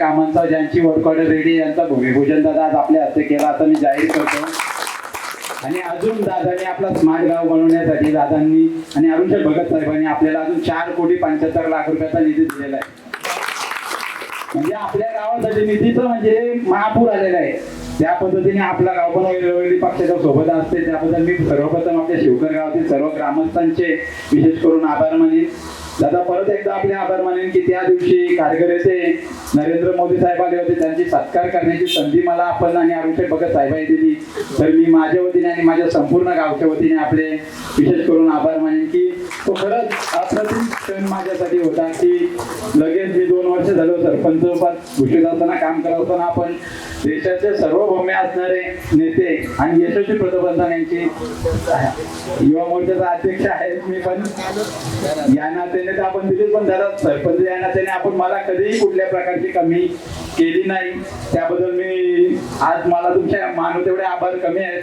कामांचा ज्यांची work order ready यांचा भूमिपूजन दादा आज आपल्या हस्ते केला असं मी जाहीर करतो. आणि अजून दादांनी आपला स्मार्ट गाव बनवण्यासाठी दादांनी आणि अरुणशेठ भगत साहेबांनी आपल्याला अजून चार कोटी पंच्याहत्तर लाख रुपयाचा निधी दिलेला आहे. म्हणजे आपल्या गावासाठी निधीचं म्हणजे महापूर आलेला आहे. त्या पद्धतीने आपला गाव पण वेळोवेळी पक्षाच्या सोबत असते. त्याबद्दल मी सर्वप्रथम आपल्या शिवकर गावातील सर्व ग्रामस्थांचे विशेष करून आभार मानेन. दादा परत एकदा आपले आभार मानेन की त्या दिवशी कार्यकर्ते नरेंद्र मोदी साहेब आले होते त्यांची सत्कार करण्याची संधी मला आपण आणि आमचे भगत साहेबांनी दिली तर मी माझ्या वतीने आणि माझ्या संपूर्ण गावच्या वतीने आपले विशेष करून आभार मानेन की तो खरंच अप्रतिम क्षण माझ्यासाठी होता की लगेच मी दोन वर्ष झालो सरपंच पद भूषित असताना काम करत असताना आपण देशाचे सर्वभौम्य असणारे नेते आणि यशस्वी पंतप्रधान यांची युवा मोर्चाचा अध्यक्ष आहे मी पण. या नात्याने तर आपण दिली पण जरा सरपंच या नात्याने आपण मला कधीही कुठल्या प्रकारे कमी केली नाही. त्याबद्दल मी आज मला तुमच्या मानू तेवढे आभार कमी आहेत.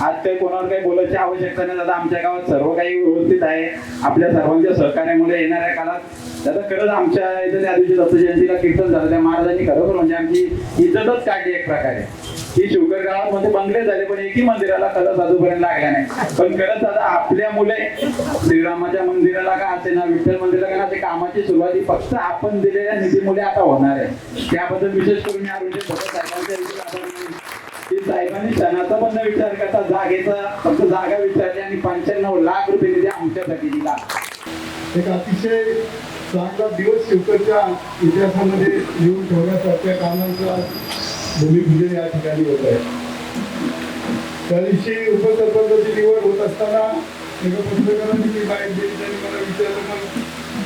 आज काही कोणावर काही बोलायची आवश्यकता नाही. दादा आमच्या गावात सर्व काही व्यवस्थित आहे. आपल्या सर्वांच्या सहकार्यामुळे येणाऱ्या काळात दादा खरंच आमच्या इथं त्या दिवशी दत्त जयंतीला कीर्तन झालं. त्या महाराजांनी खरोखर म्हणजे आमची इज्जतच काढली एक प्रकारे. ही शिवकर गावात बंगले झाले पण एकही मंदिराला खरंच अजूनपर्यंत लागला नाही. पण खरंच दादा आपल्या मुले श्रीरामाच्या मंदिराला का असे ना विठ्ठल मंदिराला का असे कामाची सुरुवाती फक्त आपण दिलेल्या निधीमुळे आता होणार आहे. त्याबद्दल विशेष करून मी अरुणजी भगत साहेबांच्या की साहेबांनी क्षणाचा पण न विचार करता जागेचा फक्त जागा विचारली आणि पंच्याण्णव लाख रुपये निधी आमच्यासाठी दिला. एक अतिशय चांगला दिवस शिवकरच्या इतिहासामध्ये येऊन ठेवण्यासारख्या कामांचा भूमिपूजन या ठिकाणी होत आहे. त्या दिवशी उपसरपंचाची निवड होत असताना एका पत्रकारांनी मी बाहेर दिली त्यांनी मला विचारलं मग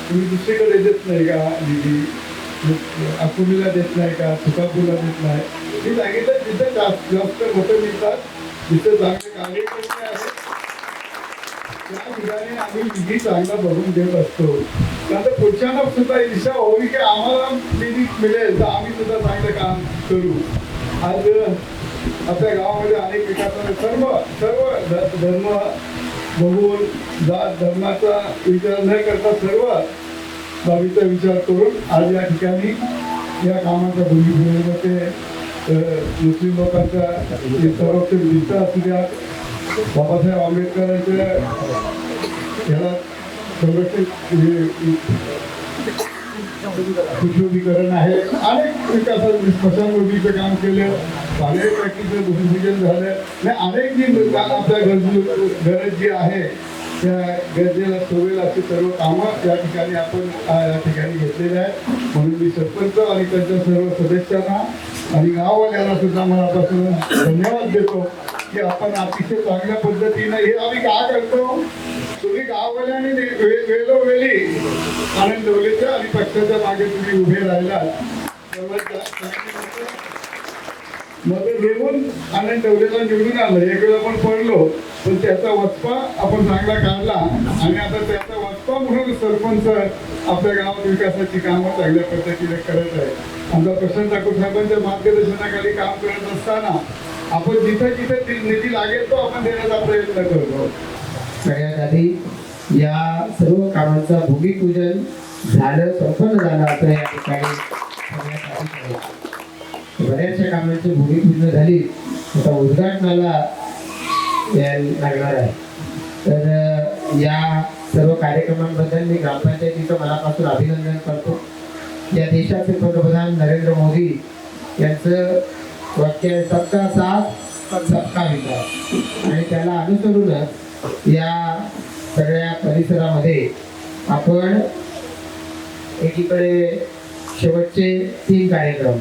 तुम्ही दुसरीकडे देत नाही का निधी? अकोलीला देत नाही का? तुकापूरला देत नाही? मी सांगितलं जिथं जास्त जास्त मतं मिळतात जिथं चांगले कार्यकर्ते आहेत त्या ठिकाणी आम्ही निधी चांगला बघून देत असतो. नंतर पुढच्यांना सुद्धा ही दिशा होवी की आम्हाला निधी मिळेल तर आम्ही सुद्धा चांगलं काम करू. आज आपल्या गावामध्ये अनेक विकासाने सर्व सर्व धर्म बघून जात धर्माचा विचार न करता सर्व बाबीचा विचार करून आज या ठिकाणी या कामाचा भूमिपूजनामध्ये मुस्लिम लोकांचा सर्वोत्तम दिसता असू द्या बाबासाहेब आंबेडकरांच्या याला संरक्षण आहे. अनेक विकासात म्हणजे स्मशानभूमीचं काम केलं पाणी टाकीचं भूमिपूजन झालं. म्हणजे अनेक जी आपल्या गरजू गरज जी आहे त्या गरजेला सोवेल अशी सर्व कामं या ठिकाणी आपण या ठिकाणी घेतलेली आहे म्हणून मी सरपंच आणि त्यांच्या सर्व सदस्यांना आणि गाववाल्यांना सुद्धा मनापासून धन्यवाद देतो. की आपण अतिशय चांगल्या पद्धतीने हे आम्ही का करतो तुम्ही गाववाल्यांनी वेळोवेळी आनंद डोलेच्या आणि पक्षाच्या मागे तुम्ही उभे राहिला मदत घेऊन आनंद डवलेला निवडून आलं एक वेळ आपण पडलो पण त्याचा वचपा आपण चांगला काढला. आणि आता त्याचा वचपा म्हणून सरपंच आपल्या गावात विकासाची कामं चांगल्या पद्धतीने करत आहे आमचा प्रशांत ठाकूर साहेबांच्या मार्गदर्शनाखाली काम करत असताना आपण जिथे जिथे ती निधी लागेल तो आपण देण्याचा प्रयत्न करतो. सगळ्यात आधी या सर्व कामांचा भूमिपूजन झालं संपन्न झालं असं या ठिकाणी बऱ्याचशा कामांची भूमिपूजन झाली. आता उद्घाटनाला यायला लागणार आहे. तर या सर्व कार्यक्रमांबद्दल मी ग्रामपंचायतीचं मनापासून अभिनंदन करतो. या देशाचे पंतप्रधान नरेंद्र मोदी यांचं वाक्य आहे, सबका साथ सबका विकास आणि त्याला अनुसरूनच या सगळ्या परिसरामध्ये आपण एकीकडे शेवटचे तीन कार्यक्रम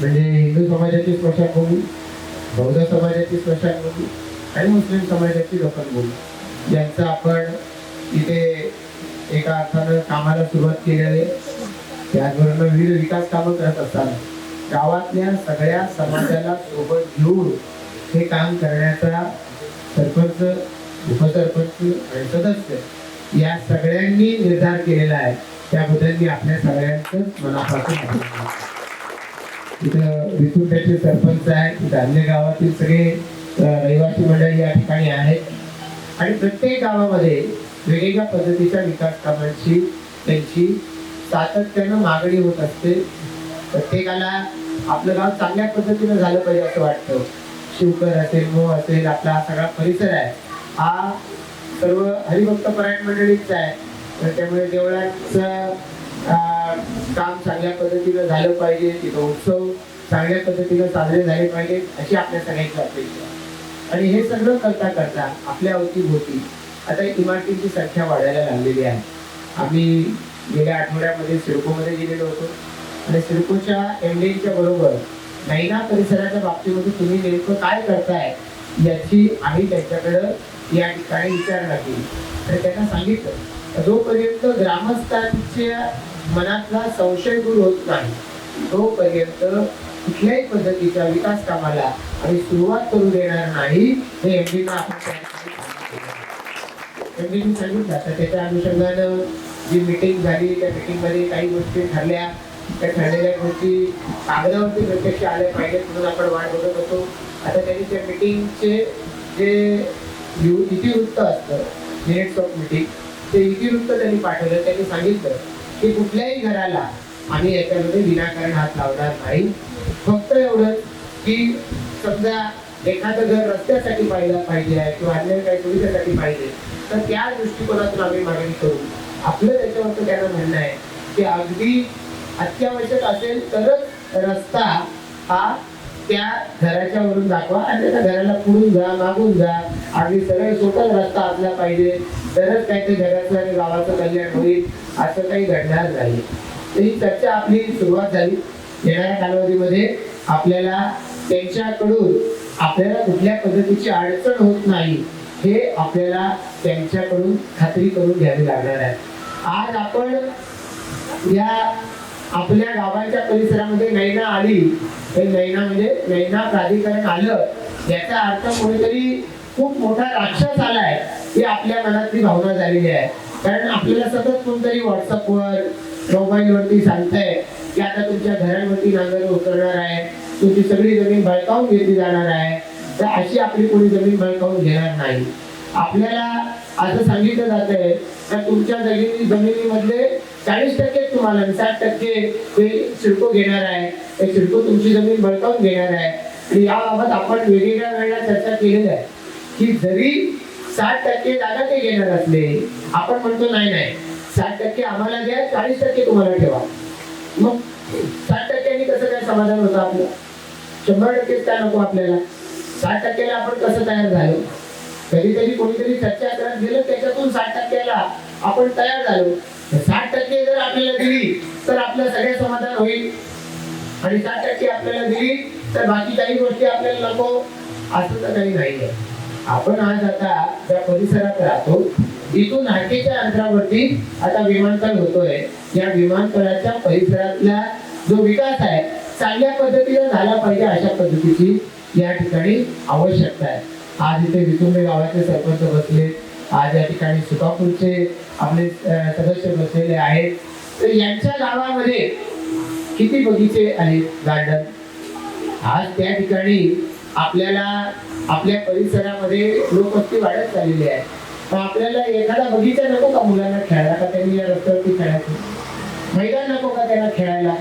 म्हणजे हिंदू समाजाची स्मशानभूमी बौद्ध समाजाची स्मशानभूमी आणि मुस्लिम समाजाची लोकलभूमी यांचं आपण इथे एका अर्थानं कामाला सुरुवात केलेली आहे. त्याचबरोबर विविध विकास कामं करत असताना गावातल्या सगळ्या समाजाला सोबत घेऊन हे काम करण्याचा सरपंच उपसरपंच आणि सदस्य या सगळ्यांनी निर्धार केलेला आहे. त्याबद्दल मी आपल्या सगळ्यांचं मनापासून इथं विसुंट्याचे सरपंच आहेत. इथं अन्य गावातील सगळे रहिवासी मंडळी या ठिकाणी आहेत. आणि प्रत्येक गावामध्ये वेगवेगळ्या पद्धतीच्या विकास कामांची त्यांची सातत्यानं मागणी होत असते. प्रत्येकाला आपलं गाव चांगल्या पद्धतीनं झालं पाहिजे असं वाटतं. शिवकर असेल मो असेल आपला हा सगळा परिसर आहे. हा सर्व हरिभक्त परायण मंडळीचा आहे. तर त्यामुळे देवळाचं काम चांगल्या पद्धतीनं झालं पाहिजे. तिथं उत्सव चांगल्या पद्धतीनं साजरे झाले पाहिजे अशी आपल्या सगळ्यांची अपेक्षा आहे. आणि हे सगळं करता करता आपल्या अवतीभोवती आता इमारतींची संख्या वाढायला लागलेली आहे. आम्ही गेल्या आठवड्यामध्ये सिडकोमध्ये गेलेलो होतो. आणि सिडकोच्या एमडीच्या बरोबर नैना परिसराच्या बाबतीमध्ये तुम्ही नेमकं काय करताय याची आम्ही त्यांच्याकडं या ठिकाणी विचारणा केली. तर त्यांना सांगितलं जोपर्यंत ग्रामस्थांच्या मनातला संशय दूर होत नाही तोपर्यंत कुठल्याही पद्धतीच्या विकास कामाला आम्ही सुरुवात करू देणार नाही. हे एमडीना आपण सांगितलं. एमडीने सांगितलं. तर त्याच्या अनुषंगानं जी मिटिंग झाली त्या मिटिंगमध्ये काही गोष्टी ठरल्या. त्या ठरलेल्या गोष्टी कागदावरती प्रत्यक्ष आल्या पाहिजेत म्हणून आपण वाट बघत होतो. आता त्यांनी त्या मिटिंगचे जे इतिवृत्त असतं मिनिट्स ऑफ मिटिंग ते इतिवृत्त त्यांनी पाठवलं. त्यांनी सांगितलं की कुठल्याही घराला आम्ही याच्यामध्ये विनाकारण हात लावणार नाही. फक्त एवढंच की समजा एखादं घर रस्त्यासाठी पाहिलं पाहिजे आहे किंवा अन्य काही सुविधेसाठी पाहिजे तर त्या दृष्टिकोनातून आम्ही मागणी करू. आपलं त्याच्यावरचं त्यांना म्हणणं आहे की अगदी अत्यावश्यक असेल तरच रस्ता हा त्या घराच्या वरून दाखवा आणि त्या घराला पुढून जा मागून जा. अगदी सरळ सोपा रस्ता असला पाहिजे. तरच काय ते घराचं आणि गावाचं कल्याण होईल. असं काही घडणार नाही. तर ही चर्चा आपली सुरुवात झाली. येणाऱ्या कालावधीमध्ये आपल्याला त्यांच्याकडून आपल्याला कुठल्या पद्धतीची अडचण होत नाही हे आपल्याला त्यांच्याकडून खात्री करून घ्यावी लागणार आहे. आज आपण या आपल्या गावाच्या परिसरामध्ये नैना आली. हे नैना म्हणजे नैना प्राधिकरण आलं. याचा अर्थ कोणीतरी खूप मोठा राक्षस आलाय. ही आपल्या मनातली भावना झालेली आहे. कारण आपल्याला सतत कोणतरी व्हॉट्सअपवर मोबाईलवरती सांगताय की आता तुमच्या घरांवरती नांगर उतरणार आहे. तुमची सगळी जमीन बळकावून घेतली जाणार आहे. तर अशी आपली कोणी जमीन बळकावून घेणार नाही. आपल्याला असं सांगितलं जात आहे तर तुमच्या जमिनी जमिनीमधले चाळीस टक्के तुम्हाला साठ टक्के ते शिडको घेणार आहे. ते शिडको तुमची जमीन बळकावून घेणार आहे. आणि याबाबत आपण वेगवेगळ्या वेळेला चर्चा केलेली आहे. की जरी साठ टक्के जागा ते घेणार असले आपण म्हणतो नाही नाही. साठ टक्के आम्हाला द्या चाळीस टक्के तुम्हाला ठेवा. मग साठ टक्क्यांनी कसं काय समाधान होतं आपलं? शंभर टक्केच काय नको आपल्याला? साठ टक्क्याला आपण कसं तयार झालो? कधीतरी कोणीतरी चर्चा करत गेलं त्याच्यातून साठ टक्क्याला आपण तयार झालो. साठ टक्के जर आपल्याला दिली तर आपलं सगळे समाधान होईल. आणि साठ टक्के आपल्याला दिली तर बाकी काही गोष्टी आपल्याला नको. असं तर काही नाही आपण आज आता त्या परिसरात राहतो इथून हाकेच्या अंतरावरती आता विमानतळ होतोय. या विमानतळाच्या परिसरातला जो विकास आहे चांगल्या पद्धतीने झाला पाहिजे अशा पद्धतीची या ठिकाणी आवश्यकता आहे. आज इथे विसुंबे गावाचे सरपंच बसले. आज या ठिकाणी सुकापूरचे आपले सदस्य बसलेले आहेत. तर यांच्या गावामध्ये किती बगीचे आहेत गार्डन आज त्या ठिकाणी आपल्याला आपल्या परिसरामध्ये लोकवस्ती वाढत चाललेली आहे. पण आपल्याला एखादा बगीचा नको का मुलांना खेळायला? का त्यांनी या रस्त्यावरती खेळायचं? मैदान नको का त्यांना खेळायला?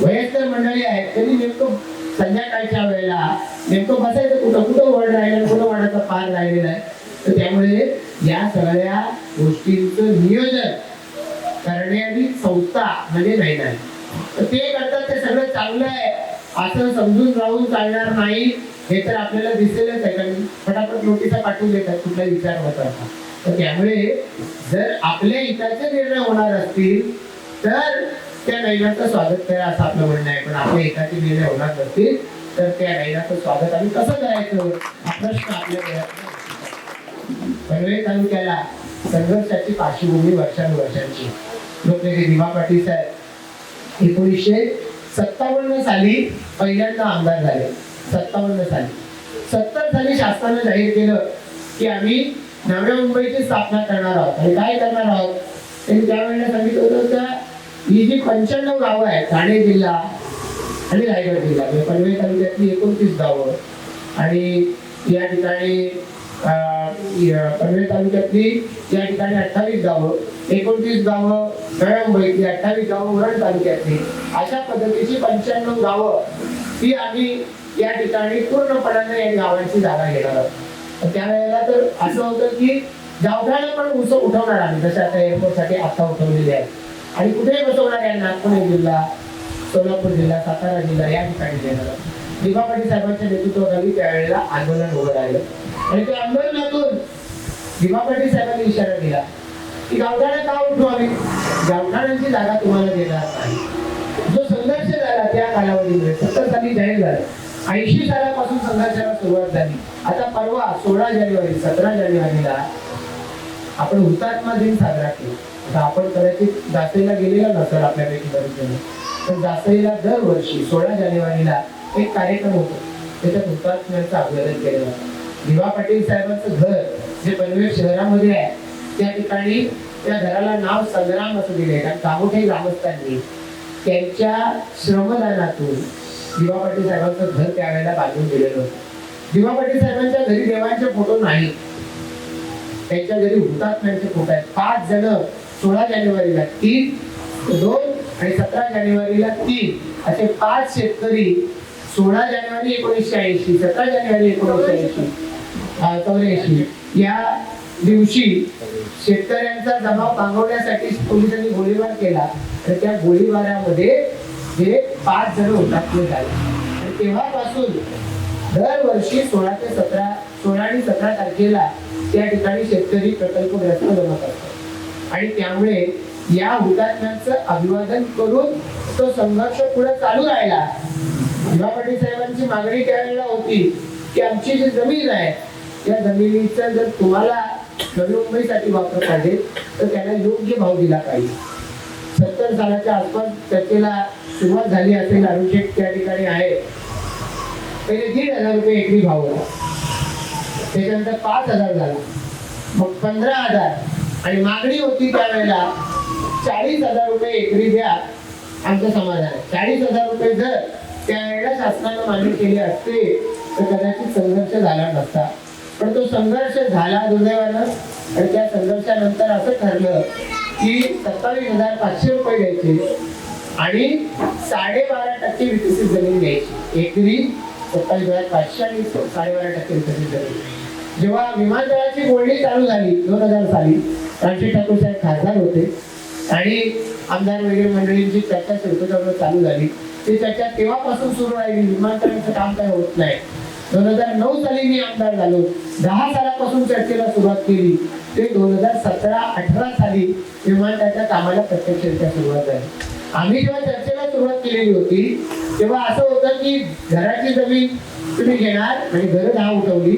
वयस्कर मंडळी आहेत त्यांनी नेमकं संध्याकाळच्या वेळेला नेमकं बसायचं कुठं? कुठं वड राहिलं? कुठं वडाचा पार राहिलेला आहे? तर त्यामुळे या सगळ्या गोष्टींचं नियोजन करणारी संस्था म्हणजे नाही नाही तर ते करतात ते सगळं चांगलं आहे. असं समजून राहून चालणार नाही हे तर आपल्याला दिसेलच आहे. कारण फटाफट नोटिसा पाठवून देतात कुठला विचार होत तर त्यामुळे जर आपल्या हिताचे निर्णय होणार असतील तर त्या नैनाचं स्वागत करा असं आपलं म्हणणं आहे. पण आपण हिताचे निर्णय होणार नसतील तर त्या नैनाचं स्वागत आम्ही कसं करायचं? हा प्रश्न आपल्या पनवेल तालुक्याला संघर्षाची पार्श्वभूमी वर्षानुवर्षांची. लोकनेते दिवा पाटील साहेब एकोणीसशे सत्तावन्न साली पहिल्यांदा आमदार झाले. सत्तावन्न साली. सत्तर साली शासनानं जाहीर केलं की आम्ही नव्या मुंबईची स्थापना करणार आहोत. आणि काय करणार आहोत? त्यांनी त्यावेळेला सांगितलं होतं त्या ही जी पंच्याण्णव गावं आहेत ठाणे जिल्हा आणि रायगड जिल्हा म्हणजे पनवेल तालुक्यातली एकोणतीस गावं आणि या ठिकाणी पनवे पनवेल तालुक्यातली या ठिकाणी अठ्ठावीस गावं एकोणतीस गावं नव्या अठ्ठावीस गावं उरण तालुक्यातली. अशा पद्धतीची पंच्याण्णव गावं ही आम्ही या ठिकाणी पूर्णपणाने या गावांची जागा घेणार आहोत. तर त्यावेळेला तर असं होतं की गावठाणं पण उस उठवणार आम्ही जसं आता एअरपोर्टसाठी आत्ता उठवलेली आहे. आणि कुठे बसवणार यांना पुणे जिल्हा सोलापूर जिल्हा सातारा जिल्हा या ठिकाणी देणार दिवापाटी साहेबांच्या नेतृत्वाखाली त्यावेळेला आंदोलन उभं राहिलं आणि त्या आंदोलनातून दिवापाटी साहेबांनी इशारा दिला की गावठाणे का उठू आम्ही? गावठाण्यांची जागा तुम्हाला देणार नाही. जो संघर्ष झाला त्या कालावधीमध्ये सत्तर साली जाहीर झाला. ऐंशी सालापासून संघर्षाला सुरुवात झाली. आता परवा सोळा जानेवारी सतरा जानेवारीला आपण हुतात्मा दिन साजरा केला. आपण कदाचित जासईला गेलेला नसेल आपल्यापैकी बरेच जण जासईला दरवर्षी सोळा जानेवारीला एक कार्यक्रम होतो. त्याच्यात हुतात्म्यांचं अभिवादन केलं जातं. दिवा पाटील साहेबांचं घर जे पनवेल शहरामध्ये आहे त्या ठिकाणी त्या घराला नाव संग्राम असं दिले कारण कामोठे ग्रामस्थांनी त्यांच्या श्रमदानातून दिवा पाटील साहेबांचं घर त्यावेळेला बांधून दिलेलं होतं. दिवा पाटील साहेबांच्या घरी देवांचे फोटो नाही. त्यांच्या घरी हुतात्म्यांचे फोटो आहेत. पाच जण सोळा जानेवारीला तीन दोन आणि सतरा जानेवारीला तीन. असे पाच शेतकरी सोळा जानेवारी एकोणीसशे ऐंशी सतरा जानेवारी एकोणीसशे ऐंशी चौऱ्याऐंशी. या दिवशी शेतकऱ्यांचा जमाव पांगवण्यासाठी पोलिसांनी गोळीबार केला. तर त्या गोळीबारामध्ये हे पाच जण हुतात्मे झाले. तेव्हापासून दरवर्षी सोळा ते सतरा सोळा आणि सतरा तारखेला त्या ठिकाणी शेतकरी प्रकल्पग्रस्त जमत करतात. आणि त्यामुळे या हुतात्म्यांचं अभिवादन करून तो संघर्ष पुढे चालू राहिला. दिवा पाटील साहेबांची मागणी त्यावेळेला होती की आमची जी जमीन आहे या जमिनीचा जर तुम्हाला नवी मुंबईसाठी वापर पाहिजे तर त्याला योग्य भाव दिला पाहिजे. सत्तर सालाच्या आसपास त्याला सुरुवात झाली असेल अभिषेक त्या ठिकाणी आहे. पहिले दीड हजार रुपये एकरी भाव होता. त्याच्यानंतर पाच हजार झाला. मग पंधरा हजार. आणि मागणी होती त्यावेळेला चाळीस हजार रुपये एकरी द्या आमचं समाधान चाळीस हजार रुपये जर त्यावेळेला शासनानं मान्य केले असते तर कदाचित संघर्ष झाला नसता. पण तो संघर्ष झाला दुर्दैवानं आणि त्या संघर्षानंतर असं ठरलं की सत्तावीस हजार पाचशे रुपये द्यायचे आणि साडेबारा टक्के विकसित जमीन द्यायची एकरी सत्तावीस हजार पाचशे आणि साडेबारा टक्के विकसित जमीन. जेव्हा विमानतळाची बोलणी चालू झाली दोन हजार साली रणजित ठाकूर साहेब खासदार होते आणि आमदार वगैरे मंडळींची चर्चा शिरकुटावर चालू झाली. ती चर्चा तेव्हापासून सुरू राहिली. विमानतळाचं काम काय होत नाही. दोन हजार नऊ साली मी आमदार झालो. दहा सालापासून चर्चेला सुरुवात केली. ते दोन हजार सतरा अठरा साली विमानतळाच्या कामाला प्रत्यक्षरित्या सुरुवात झाली. आम्ही जेव्हा चर्चेला सुरुवात केलेली होती तेव्हा असं होतं की घराची जमीन तुम्ही घेणार आणि घरं दहा उठवली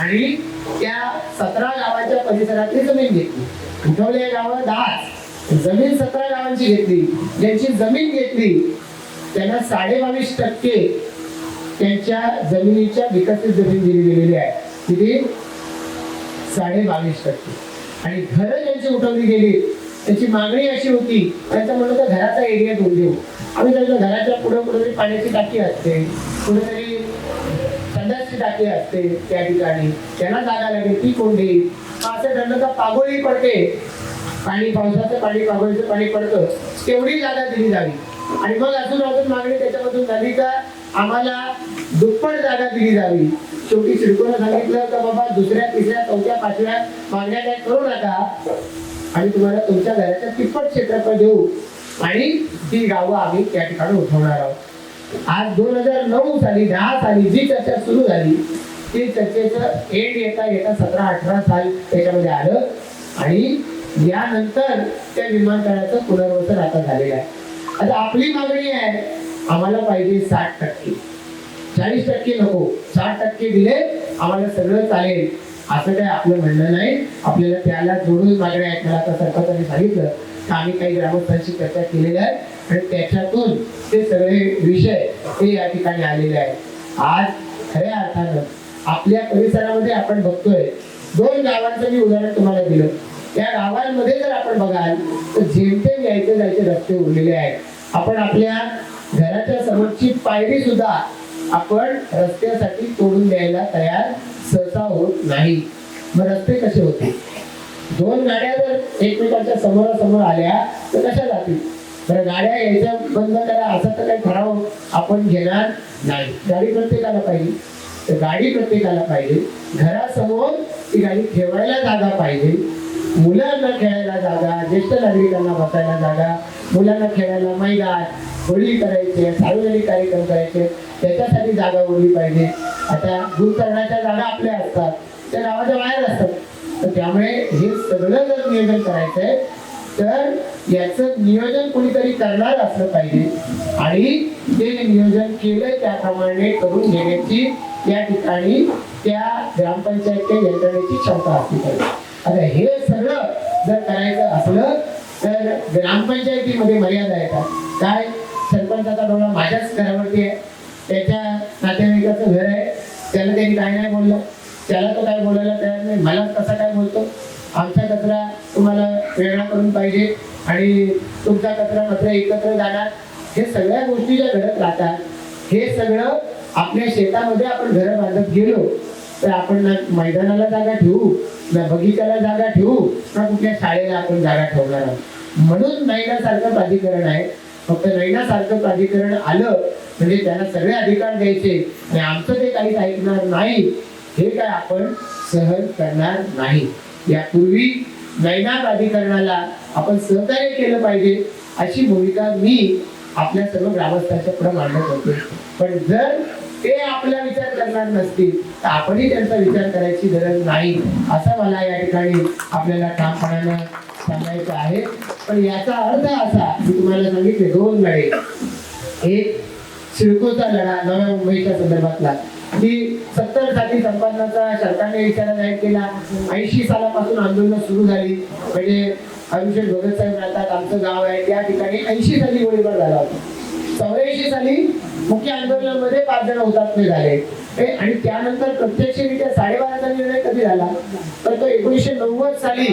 आणि त्या सतरा गावाच्या परिसरातली जमीन घेतली. उठवले गावं दहा जमीन सतरा गावांची घेतली. ज्यांची जमीन घेतली त्यांना साडे बावीस टक्के त्यांच्या जमिनीच्या विकसित जमीन दिली गेलेली आहे. किती? साडे बावीस टक्के. आणि घरं ज्यांची उठवली गेली त्याची मागणी अशी होती त्यांचं म्हणलं तर घराचा एरिया दोन देऊ. आम्ही त्यांच्या घराच्या पुढे कुठेतरी पाण्याची टाकी असते. कुठेतरी संडासची टाकी असते त्या ठिकाणी. त्यांना जागा लागेल ती कोण देईल? असं तर पागोळी पडते. पाणी पावसाचं पाणी पागोळीचं पाणी पडतं. तेवढी जागा दिली जावी. आणि मग अजून अजून मागणी त्याच्यामधून झाली का आम्हाला दुप्पट जागा दिली जावी. शेवटी सिडकोनं सांगितलं का बाबा दुसऱ्या तिसऱ्या चौथ्या पाचव्या मागण्या काय करू नका. आणि तुम्हाला तुमच्या घराच्या तिप्पट क्षेत्रफळ देऊ. आणि ती गावं आम्ही त्या ठिकाणी उठवणार आहोत. आज दोन हजार नऊ साली दहा साली जी चर्चा सुरू झाली ती चर्चेचं एंड येता येता सतरा अठरा साल त्याच्यामध्ये आलं. आणि यानंतर त्या विमानतळाचं पुनर्वसन आता झालेलं आहे. आता आपली मागणी आहे आम्हाला पाहिजे साठ टक्के. चाळीस टक्के नको साठ टक्के दिले आम्हाला सगळं चालेल. असं काही आपलं म्हणणं नाही. आपल्याला त्याला जोडून मागण्या आहेत मला आता सरकारने सांगितलं. तर आम्ही काही ग्रामस्थांशी चर्चा केलेल्या आहे आणि त्याच्यातून ते सगळे विषय हे या ठिकाणी आलेले आहेत. आज खऱ्या अर्थानं आपल्या परिसरामध्ये आपण बघतोय दोन गावांचं मी उदाहरण तुम्हाला दिलं. त्या गावांमध्ये जर आपण बघाल तर जेमतेम यायचे जायचे रस्ते उरलेले आहेत. आपण आपल्या घराच्या समोरची पायरी सुद्धा आपण रस्त्यासाठी तोडून द्यायला तयार सहसा होत नाही. मग रस्ते कसे होते? दोन गाड्या जर एकमेकांच्या समोरासमोर आल्या तर कशा जातील? तर गाड्या यायच्या बंद करा असा तर काही ठराव आपण घेणार नाही. गाडी प्रत्येकाला पाहिजे. तर गाडी प्रत्येकाला पाहिजे. घरासमोर ती गाडी ठेवायला जागा पाहिजे. मुलांना खेळायला जागा ज्येष्ठ नागरिकांना बसायला जागा मुलांना खेळायला मैदान होळी करायचे सार्वजनिक कार्यक्रम करायचे त्याच्यासाठी जागा उरली पाहिजे. आता दूरकरणाच्या जागा आपल्या असतात. त्या गावाच्या बाहेर असतात. तर त्यामुळे हे सगळं जर नियोजन करायचं आहे तर याचं नियोजन कोणीतरी करणार असलं पाहिजे. आणि ते नियोजन केलं त्याप्रमाणे करून घेण्याची या ठिकाणी त्या ग्रामपंचायतच्या यंत्रणेची क्षमता असली पाहिजे. आता हे सगळं जर करायचं असलं तर ग्रामपंचायतीमध्ये मर्यादा येतात. काय? सरपंचाचा डोळा माझ्याच घरावरती आहे. त्याच्या नातेवाईकाचं घर आहे. त्याला त्यांनी काय नाही बोललं. त्याला तो काय बोलायला तयार नाही. मला कसा काय बोलतो? आमचा कचरा प्रेरणा करून पाहिजे आणि तुमचा कचरा मात्र एकत्र जाणार. हे सगळ्या गोष्टी ज्या घडत राहतात हे सगळं आपल्या शेतामध्ये आपण घरं बांधत गेलो तर आपण ना मैदानाला जागा ठेवू ना बगीचाला जागा ठेवू ना कुठल्या शाळेला आपण जागा ठेवणार आहोत. म्हणून नैनासारखं प्राधिकरण आहे. फक्त नैनासारखं प्राधिकरण आलं म्हणजे त्यांना सगळे अधिकार द्यायचे. आणि आमचं ते काहीच ऐकणार नाही हे काय आपण सहन करणार नाही. यापूर्वी नैना प्राधिकरणाला आपण सहकार्य केलं पाहिजे अशी भूमिका मी आपल्या सर्व ग्रामस्थांच्या पुढे मांडत होते. पण जर ते आपला विचार करणार नसतील तर आपणही त्यांचा विचार करायची गरज नाही असं मला या ठिकाणी आपल्याला ठामपणानं सांगायचं आहे. पण याचा अर्थ असा मी तुम्हाला सांगितले दोन लढे. एक सिडकोचा लढा नव्या मुंबईच्या संदर्भातला. की सत्तरसाठी संपादनाचा सरकारने इशारा जाहीर केला. ऐंशी सालापासून आंदोलन सुरू झाली. म्हणजे अभिषेक भगत साहेब राहतात आमचं गाव आहे. त्या ठिकाणी ऐंशी साली गोळीबार झाला होता. चौऱ्याऐंशी साली मुख्य आंदोलनामध्ये पाच जण हुतात्मे झाले. आणि त्यानंतर प्रत्यक्षरित्या साडेबाराचा निर्णय कधी झाला? तर तो एकोणीसशे नव्वद साली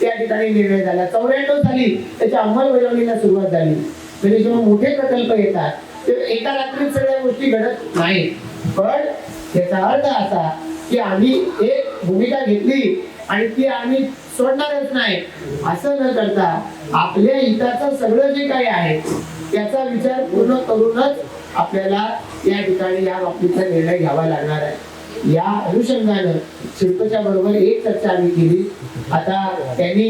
त्या ठिकाणी निर्णय झाला. चौऱ्याण्णव साली त्याच्या अंमलबजावणीला सुरुवात झाली. म्हणजे जेव्हा मोठे प्रकल्प येतात ते एका रात्रीत सगळ्या गोष्टी घडत नाही पण याचा अर्थ असा की आम्ही एक भूमिका घेतली आणि ती आम्ही सोडणारच नाही. असं न करता आपल्या हिताचं सगळं जे काही आहे त्याचा विचार पूर्ण करूनच आपल्याला या ठिकाणी या बाबतीचा निर्णय घ्यावा लागणार आहे. या अनुषंगानं शिल्पच्या बरोबर एक चर्चा आम्ही केली. आता त्यांनी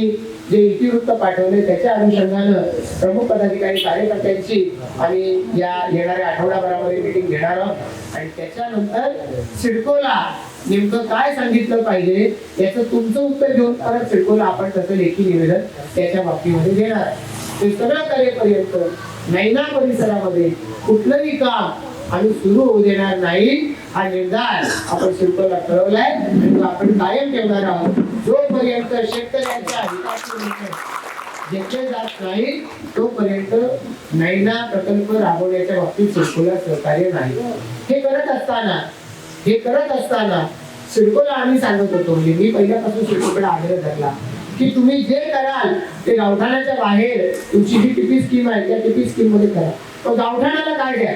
जे इतिवृत्त पाठवले त्याच्या अनुषंगानं प्रमुख पदाधिकारी कार्यकर्त्यांची आम्ही या येणाऱ्या आठवडाभरामध्ये मिटिंग घेणार आहोत. आणि त्याच्यानंतर सिडकोला नेमकं काय सांगितलं पाहिजे याचं तुमचं उत्तर घेऊन परत सिडकोला आपण तसं लेखी निवेदन त्याच्या बाबतीमध्ये देणार ते सगळं करेपर्यंत नैना परिसरामध्ये कुठलंही काम आणि सुरू होऊ देणार नाही हा निर्धार आपण शिल्पला ठरवलाय आणि आपण कायम ठेवणार आहोत. जोपर्यंत शेतकऱ्यांच्या हिताचे निर्णय घेतले जात नाही तोपर्यंत नैना प्रकल्प राबवण्याच्या बाबतीत सिडकोला सहकार्य नाही. हे करत असताना हे करत असताना सिडकोला आम्ही सांगत होतो म्हणजे मी पहिल्यापासून सिडकोकडे आग्रह धरला की तुम्ही जे कराल ते गावठाणाच्या बाहेर तुमची जी टिपी स्कीम आहे त्या टिपी स्कीममध्ये करा. तो गावठाणाला काय द्या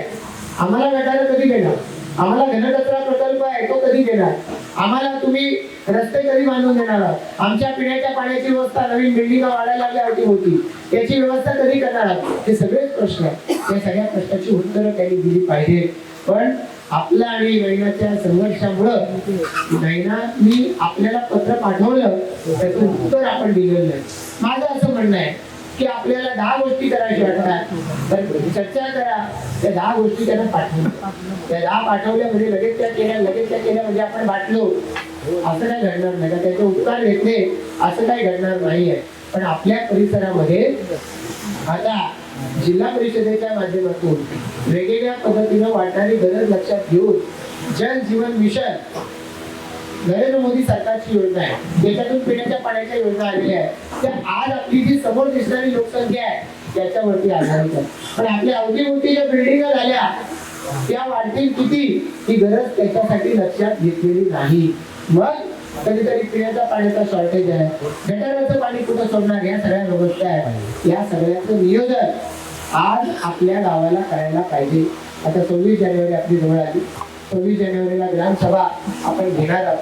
आम्हाला गटाला कधी देणार? आम्हाला घनकचरा प्रकल्प आहे तो कधी देणार? आम्हाला तुम्ही रस्ते कधी बांधून देणार आहात? आमच्या पिण्याच्या पाण्याची व्यवस्था नवीन बिल्डिंग वाढायला लागल्या होती याची व्यवस्था कधी करणार आहात? हे सगळेच प्रश्न आहेत. त्या सगळ्या प्रश्नाची उत्तरं त्यांनी दिली पाहिजे. पण आपल्या आणि नैनाच्या संघर्षामुळं नैनानी आपल्याला पत्र पाठवलं त्याचं उत्तर आपण दिलेलं नाही. माझं असं म्हणणं आहे की आपल्याला दहा गोष्टी करायच्या वाटतात चर्चा करा. त्या दहा गोष्टी त्यांना पाठवल्या त्या दहा पाठवल्या म्हणजे लगेच त्या केल्या लगेच त्या केल्या म्हणजे आपण बाटलो असं काय घडणार नाही. का त्याचे उपकार घेतले असं काय घडणार नाही आहे. पण आपल्या परिसरामध्ये आता जिल्हा परिषदेच्या माध्यमातून वेगवेगळ्या पद्धतीनं वाढणारी गरज लक्षात घेऊन जलजीवन मिशन नरेंद्र मोदी सरकारची योजना आहे. देशातून पिण्याच्या पाण्याच्या योजना आलेल्या आहेत. त्या आज आपली जी समोर दिसणारी लोकसंख्या आहे त्याच्यावरती आधारित आहे. पण आपल्या अवतीभोवती ज्या बिल्डिंग झाल्या त्या वाढतील किती ही गरज त्याच्यासाठी लक्षात घेतलेली नाही. मग कधीतरी पिण्याचा पाण्याचा शॉर्टेज आहे. गटाराचं पाणी कुठं सोडणार या सगळ्या व्यवस्था आहे. या सगळ्याचं नियोजन आज आपल्या गावाला करायला पाहिजे. आता सव्वीस जानेवारी आपली जवळ आली. सव्वीस जानेवारीला ग्रामसभा आपण घेणार आहोत.